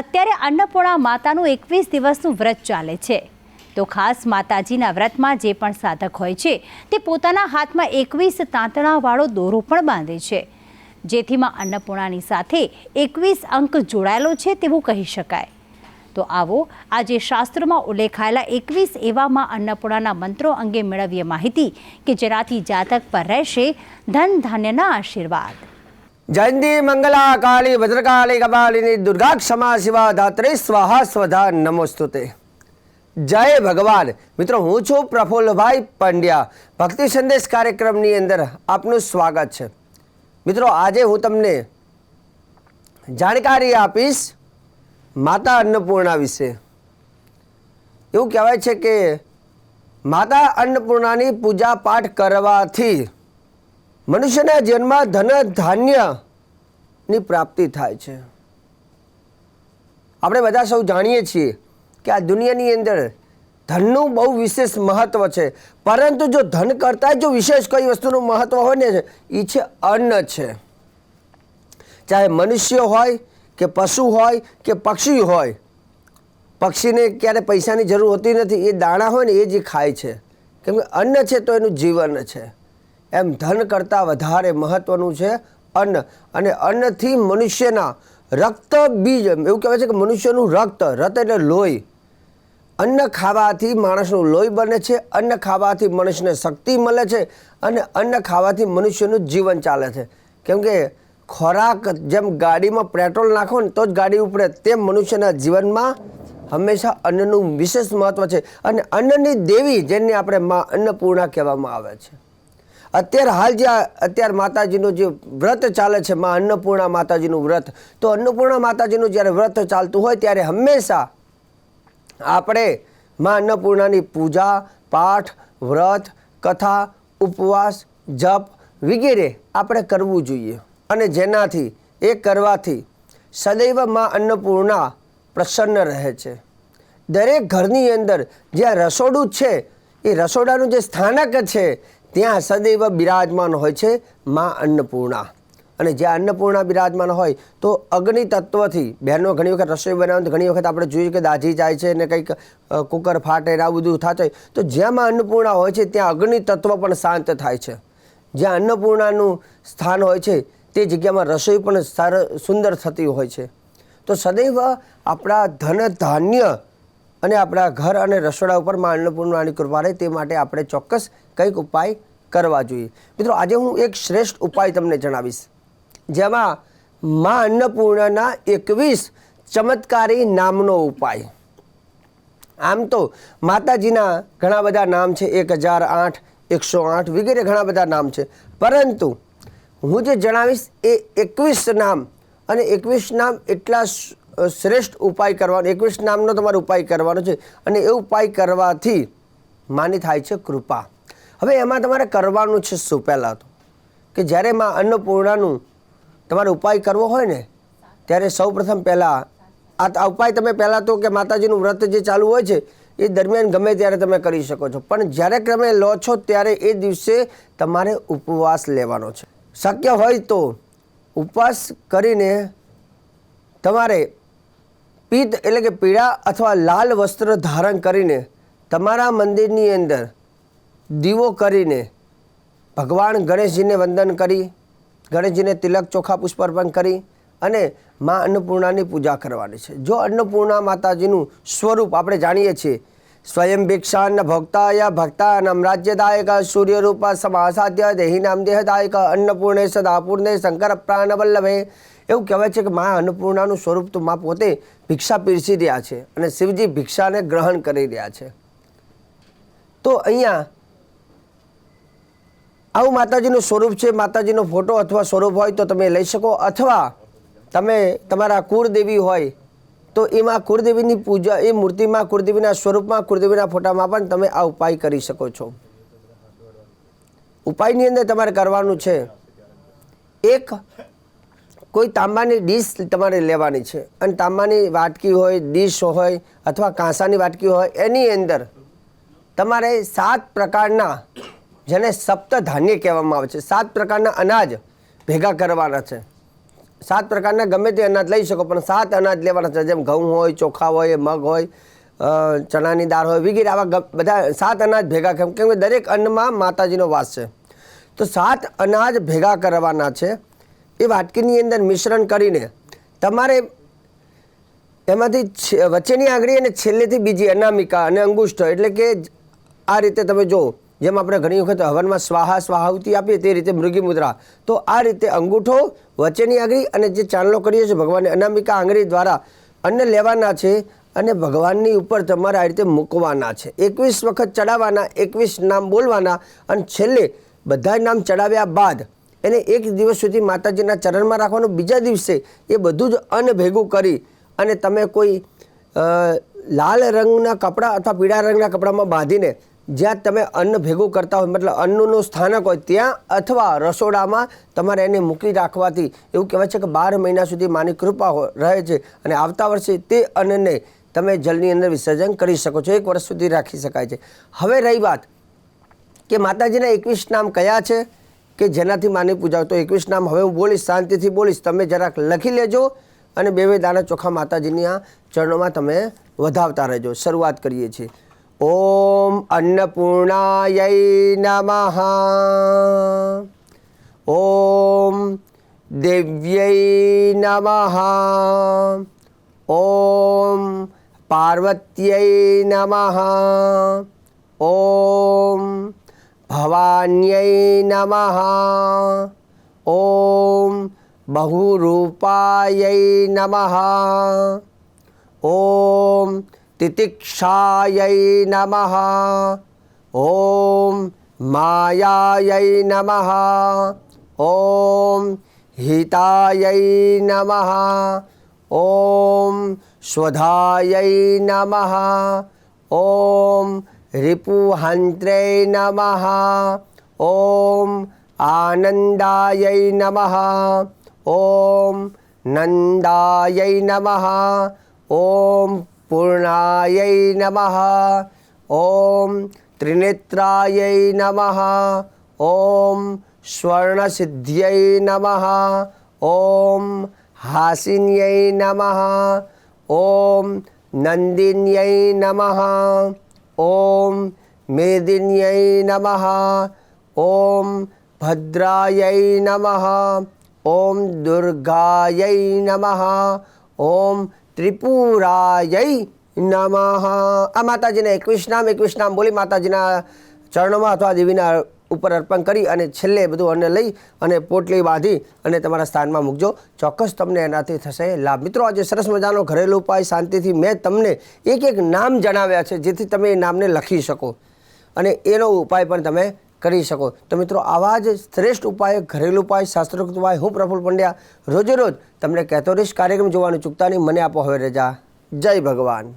અત્યારે અન્નપૂર્ણા માતાનું એકવીસ દિવસનું વ્રત ચાલે છે. તો ખાસ માતાજીના વ્રતમાં જે પણ સાધક હોય છે, તે પોતાના હાથમાં એકવીસ તાંતણાવાળો દોરો પણ બાંધે છે. જેથી માં અન્નપૂર્ણાની સાથે એકવીસ અંક જોડાયેલો છે તેવું કહી શકાય. તો આવો, આજે શાસ્ત્રોમાં ઉલ્લેખાયેલા એકવીસ એવામાં અન્નપૂર્ણાના મંત્રો અંગે મેળવીએ માહિતી કે જેનાથી જાતક પર રહેશે ધન ધાન્યના આશીર્વાદ. જયંતી મંગલા કાળી ભદ્રકાળી કપાલિની દુર્ગા ક્ષમા શિવા ધાત્રે, સ્વાહા સ્વધા નમોસ્તુતે. જય ભગવાન. મિત્રો, હું છું પ્રફુલ્લભાઈ પંડ્યા. ભક્તિ સંદેશ કાર્યક્રમની અંદર આપનું સ્વાગત છે. મિત્રો, આજે હું તમને જાણકારી આપીશ માતા અન્નપૂર્ણા વિશે. એવું કહેવાય છે કે માતા અન્નપૂર્ણાની પૂજા પાઠ કરવાથી મનુષ્યના જીવનમાં ધન ધાન્યની પ્રાપ્તિ થાય છે. આપણે બધા સૌ જાણીએ છીએ કે આ દુનિયાની અંદર ધનનું બહુ વિશેષ મહત્વ છે. પરંતુ જો ધન કરતાં જો વિશેષ કઈ વસ્તુનું મહત્વ હોય ને એ છે અન્ન છે. ચાહે મનુષ્ય હોય કે પશુ હોય કે પક્ષી હોય, પક્ષીને ક્યારે પૈસાની જરૂર હોતી નથી, એ દાણા હોય ને, એ જ ખાય છે. કેમ કે અન્ન છે તો એનું જીવન છે. એમ ધન કરતાં વધારે મહત્વનું છે અન્ન. અને અન્નથી મનુષ્યના રક્ત બીજ એવું કહેવાય છે કે મનુષ્યનું રક્ત, રત એટલે લોહી. અન્ન ખાવાથી માણસનું લોહી બને છે, અન્ન ખાવાથી મનુષ્યને શક્તિ મળે છે, અને અન્ન ખાવાથી મનુષ્યનું જીવન ચાલે છે. કેમ કે ખોરાક જેમ ગાડીમાં પેટ્રોલ નાખો ને તો જ ગાડી ઉપડે, તેમ મનુષ્યના જીવનમાં હંમેશા અન્નનું વિશેષ મહત્વ છે. અને અન્નની દેવી જેને આપણે માં અન્નપૂર્ણા કહેવામાં આવે છે. અત્યારે હાલ જે અત્યારે માતાજીનું જે વ્રત ચાલે છે, માં અન્નપૂર્ણા માતાજીનું વ્રત, તો અન્નપૂર્ણા માતાજીનું જ્યારે વ્રત ચાલતું હોય ત્યારે હંમેશા આપણે માં અન્નપૂર્ણાની પૂજા, પાઠ, વ્રત, કથા, ઉપવાસ, જપ વગેરે આપણે કરવું જોઈએ. અને જેનાથી, એ કરવાથી સદૈવમાં અન્નપૂર્ણા પ્રસન્ન રહે છે. દરેક ઘરની અંદર જ્યાં રસોડું છે, એ રસોડાનું જે સ્થાનક છે ત્યાં સદૈવ બિરાજમાન હોય છે માં અન્નપૂર્ણા. અને જ્યાં અન્નપૂર્ણા બિરાજમાન હોય તો અગ્નિ તત્વથી બહેનો ઘણી વખત રસોઈ બનાવે ઘણી વખત આપણે જોઈએ કે દાઝી જાય છે ને કંઈક કુકર ફાટે ને આ બધું થતું હોય. તો જ્યાં અન્નપૂર્ણા હોય છે ત્યાં અગ્નિ તત્વ પણ શાંત થાય છે. જ્યાં અન્નપૂર્ણાનું સ્થાન હોય છે તે જગ્યામાં રસોઈ પણ સાર, સુંદર થતી હોય છે. તો સદૈવ આપણા ધન ધાન્ય અને આપણા ઘર અને રસોડા ઉપરમાં અન્નપૂર્ણાની કૃપા રહે તે માટે આપણે ચોક્કસ કંઈક ઉપાય કરવા જોઈએ. મિત્રો, આજે હું એક શ્રેષ્ઠ ઉપાય તમને જણાવીશ, જેમાં માં અન્નપૂર્ણાના એકવીસ ચમત્કારી નામનો ઉપાય. આમ તો માતાજીના ઘણા બધા નામ છે, એક હજાર આઠ, એકસો આઠ વગેરે ઘણા બધા નામ છે. પરંતુ હું જે જણાવીશ એ એકવીસ નામ, અને એકવીસ નામ એટલા શ્રેષ્ઠ ઉપાય કરવાનો એકવીસ નામનો તમારે ઉપાય કરવાનો છે અને એ ઉપાય કરવાથી માની થાય છે કૃપા. હવે એમાં તમારે કરવાનું છે શું પહેલાં તો? કે જ્યારે માં અન્નપૂર્ણાનું તમારે ઉપાય કરવો હોય ને, ત્યારે સૌ પ્રથમ પહેલાં આ આ ઉપાય તમે પહેલાં તો કે માતાજીનું વ્રત જે ચાલુ હોય છે, એ દરમિયાન ગમે ત્યારે તમે કરી શકો છો. પણ જ્યારે તમે લો છો, ત્યારે એ દિવસે તમારે ઉપવાસ લેવાનો છે. શક્ય હોય તો ઉપવાસ કરીને તમારે પિત્ત એટલે કે પીળા અથવા લાલ વસ્ત્ર ધારણ કરીને તમારા મંદિરની અંદર દીવો કરીને ભગવાન ગણેશજીને વંદન કરી, ગણેશજીને તિલક ચોખા પુષ્પ અર્પણ કરી અને મા અન્નપૂર્ણાની પૂજા કરવાની છે. જો અન્નપૂર્ણા માતાજીનું સ્વરૂપ આપણે જાણીએ છીએ, સ્વયં ભિક્ષાન ભોક્તાય ભક્તાનમ રાજ્યદાયક સૂર્યરૂપ સમાસાધ્ય દેહી નામ દેહદાયક અન્નપૂર્ણે સદાપૂર્ણે શંકર પ્રાણ વલ્લભે એવું કહેવાય છે કે મા અન્નપૂર્ણાનું સ્વરૂપ તો મા પોતે ભિક્ષા પીરસી રહ્યા છે અને શિવજી ભિક્ષાને ગ્રહણ કરી રહ્યા છે. તો અહીંયા આવું માતાજીનું સ્વરૂપ છે, માતાજીનો ફોટો અથવા સ્વરૂપ હોય તો તમે લઈ શકો, અથવા તમે તમારા કુળદેવી હોય તો એમાં કુળદેવીની પૂજા, એ મૂર્તિમાં, કુળદેવીના સ્વરૂપમાં, કુળદેવીના ફોટામાં પણ તમે આ ઉપાય કરી શકો છો. ઉપાયની અંદર તમારે કરવાનું છે, એક કોઈ તાંબાની ડીશ તમારે લેવાની છે. અને તાંબાની વાટકી હોય, ડીશ હોય અથવા કાંસાની વાટકી હોય, એની અંદર તમારે સાત પ્રકારના જેને સપ્ત ધાન્ય કહેવામાં આવે છે. સાત પ્રકારના અનાજ ભેગા કરવાના છે. સાત પ્રકારના ગમે તે અનાજ લઈ શકો, પણ સાત અનાજ લેવાના છે. જેમ ઘઉં હોય, ચોખા હોય, મગ હોય ચણાની દાળ હોય, વગેરે આવા બધા સાત અનાજ ભેગા કેમ કે દરેક અન્નમાં માતાજીનો વાસ છે. તો સાત અનાજ ભેગા કરવાના છે. એ વાટકીની અંદર મિશ્રણ કરીને તમારે એમાંથી વચ્ચેની આંગળી અને છેલ્લેથી બીજી અનામિકા અને અંગુષ્ઠ એટલે કે આ રીતે તમે જો જેમ આપણે ઘણી વખત હવનમાં સ્વાહા સ્વાહાવતી આપીએ તે રીતે મૃગી મુદ્રા. તો આ રીતે અંગૂઠો, વચ્ચેની આંગળી અને જે ચાંદલો કરીએ છીએ ભગવાનની અનામિકા આંગળી દ્વારા અન્ન લેવાના છે અને ભગવાનની ઉપર તમારે આ રીતે મૂકવાના છે. એકવીસ વખત ચડાવવાના, એકવીસ નામ બોલવાના અને છેલ્લે બધા નામ ચડાવ્યા બાદ એને એક દિવસ સુધી માતાજીના ચરણમાં રાખવાનું, બીજા દિવસે એ બધું જ અન્ન ભેગું કરી અને તમે કોઈ લાલ રંગના કપડાં અથવા પીળા રંગના કપડામાં બાંધીને જ્યાં તમે અન્ન ભેગું કરતા હોય, મતલબ અન્નનું સ્થાનક હોય, ત્યાં અથવા રસોડામાં તમારે એને મૂકી રાખવાથી એવું કહેવાય છે કે બાર મહિના સુધી માની કૃપા રહે છે અને આવતા વર્ષે તે અન્નને તમે જલની અંદર વિસર્જન કરી શકો છો, એક વર્ષ સુધી રાખી શકાય છે. હવે રહી વાત કે માતાજીના એકવીસ નામ કયા છે? કે જેનાથી માની પૂજા તો એકવીસ નામ હવે હું બોલીશ, શાંતિથી બોલીશ. તમે જરાક લખી લેજો અને બે બે દાણા ચોખા માતાજીની આ ચરણોમાં તમે વધાવતા રહેજો. શરૂઆત કરીએ છીએ. ઓમ અન્નપૂર્ણાય નમઃ. ઓમ દેવ્યై નમઃ. ઓમ પાર્વત્यै નમઃ. ઓમ ભવાન્યય નમઃ ઓમ બહુરૂપાય નમઃ ઓમ તિતિક્ષાય નમઃ ઓમ માયાય નમઃ ઓમ હિતાય નમઃ ઓમ સ્વધાય નમઃ ઓમ રિપુહંત્રય નમઃ ઓમ આનંદાય નમઃ ઓમ નંદાય નમઃ ઓમ પૂર્ણાય નમઃ ઓમ ત્રિનેત્રાય નમઃ ઓમ સ્વર્ણસિદ્ધ્યય નમઃ ઓમ હાસિન્યય નમઃ ઓમ નંદિન્યય નમઃ ॐ मेदिन्यै नमः, ॐ भद्रायै नमः, ॐ दुर्गायै नमः, ॐ त्रिपुरायै નમઃ આ માતાજીના એકવીસ નામ એકવીસ નામ બોલી માતાજીના ચરણોમાં અથવા દેવીના ઉપર અર્પણ કરી અને છેલ્લે બધું અન્ન લઈ અને પોટલી બાંધી અને તમારા સ્થાનમાં મૂકજો. ચોક્કસ તમને એનાથી થશે લાભ. મિત્રો, આજે સરસ મજાનો ઘરેલું ઉપાય શાંતિથી મેં તમને એક એક નામ જણાવ્યા છે, જેથી તમે એ નામને લખી શકો અને એનો ઉપાય પણ તમે કરી શકો. તો મિત્રો, આવા જ શ્રેષ્ઠ ઉપાય, ઘરેલું ઉપાય, શાસ્ત્રોક્ત ઉપાય હું પ્રફુલ પંડ્યા રોજે રોજ તમને રહીશ. કાર્યક્રમ જોવાનું ચૂકતા નહીં. મને આપો હવે રજા. જય ભગવાન.